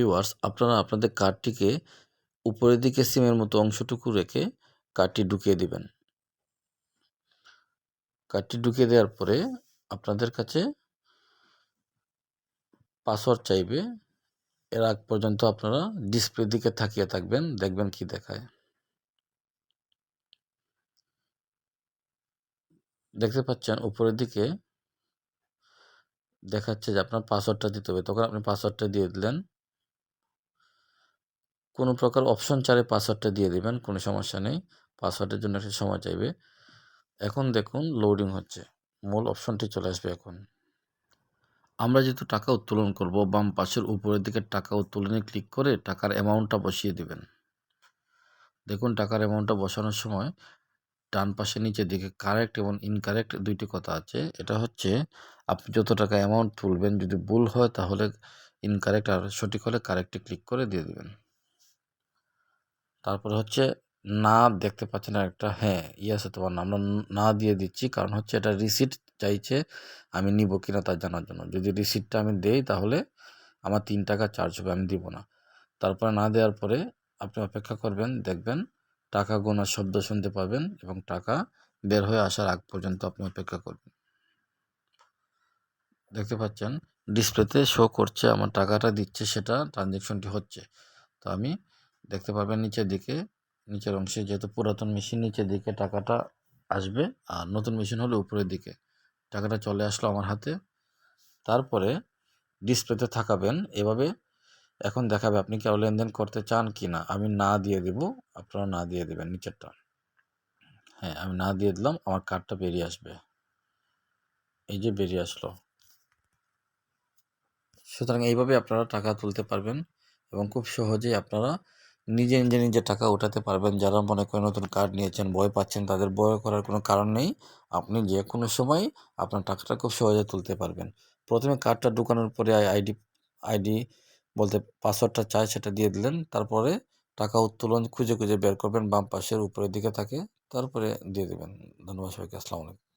Viewers আপনারা আপনাদের কার্ডটিকে উপরের দিকে সিমের মতো অংশটুকু রেখে কার্ডটি ঢুকিয়ে দিবেন। কার্ডটি ঢুকিয়ে দেওয়ার পরে আপনাদের কাছে পাসওয়ার্ড চাইবে। এর আগ পর্যন্ত আপনারা ডিসপ্লের দিকে তাকিয়ে থাকবেন, দেখবেন কি দেখায়। দেখতে পাচ্ছেন উপরের দিকে দেখাচ্ছে যে আপনার পাসওয়ার্ডটা দিতে হবে। তখন আপনি পাসওয়ার্ডটা দিয়ে দিলেন। কোনো প্রকার অপশন চারে পাসওয়ার্ডটা দিয়ে দিবেন, কোনো সমস্যা নেই। পাসওয়ার্ডের জন্য একটা সময় চাইবে। এখন দেখুন লোডিং হচ্ছে। মূল অপশনটি চলে আসবে এখন। আমরা যেহেতু টাকা উত্তোলন করব, বাম পাশের উপরের দিকে টাকা উত্তোলনে ক্লিক করে টাকার অ্যামাউন্টটা বসিয়ে দিবেন। দেখুন, টাকার অ্যামাউন্টটা বসানোর সময় ডান পাশে নিচের দিকে কারেক্ট এবং ইনকারেক্ট দুইটি কথা আছে। এটা হচ্ছে, আপনি যত টাকা অ্যামাউন্ট তুলবেন, যদি ভুল হয় তাহলে ইনকারেক্ট আর সঠিক হলে কারেক্টে ক্লিক করে দিয়ে দিবেন। তারপরে হচ্ছে না দেখতে পাচ্ছেন একটা হ্যাঁ ইয়াস তোমার আমরা না দিয়ে দিচ্ছি কারণ হচ্ছে এটা রিসিট চাইছে আমি নিব কিনা তা জানার জন্য। যদি রিসিটটা আমি দেই তাহলে আমার তিন টাকা চার্জ হবে, আমি দিব না। তারপরে না দেওয়ার পরে আপনি অপেক্ষা করবেন, দেখবেন টাকা গোনার শব্দ শুনতে পাবেন এবং টাকা বের হয়ে আসার আগ পর্যন্ত আপনি অপেক্ষা করবেন। দেখতে পাচ্ছেন? ডিসপ্লেতে শো করছে, আমার টাকাটা দিচ্ছে, সেটা ট্রানজ্যাকশনটি হচ্ছে। তো আমি দেখতে পাবেন নিচের দিকে। নিচের অংশে যেহেতু পুরাতন মেশিন, নিচের দিকে টাকাটা আসবে আর নতুন মেশিন হলে উপরের দিকে। টাকাটা চলে আসলো আমার হাতে। তারপরে ডিসপ্লেতে থাকাবেন। এভাবে এখন দেখাবে আপনি কেউ লেনদেন করতে চান কি না আমি না দিয়ে দিব, আপনারা না দিয়ে দেবেন নিচেরটা। হ্যাঁ আমি না দিয়ে দিলাম, আমার কার্ডটা বেরিয়ে আসবে। এই যে বেরিয়ে আসলো। সুতরাং এইভাবে আপনারা টাকা তুলতে পারবেন এবং খুব সহজেই আপনারা নিজে নিজে নিজে টাকা উঠাতে পারবেন। যারা মনে করেন নতুন কার্ড নিয়েছেন, ভয় পাচ্ছেন, তাদের ভয় করার কোনো কারণ নেই। আপনি যে কোনো সময় আপনার টাকাটা খুব সহজে তুলতে পারবেন। প্রথমে কার্ডটা ঢুকানোর পরে আইডি আইডি বলতে পাসওয়ার্ডটা চাই সেটা দিয়ে দিলেন। তারপরে টাকা উত্তোলন খুঁজে খুঁজে বের করবেন, বাম পাশের উপরের দিকে থাকে তারপরে দিয়ে দেবেন। ধন্যবাদ সবাইকে, আসসালামু আলাইকুম।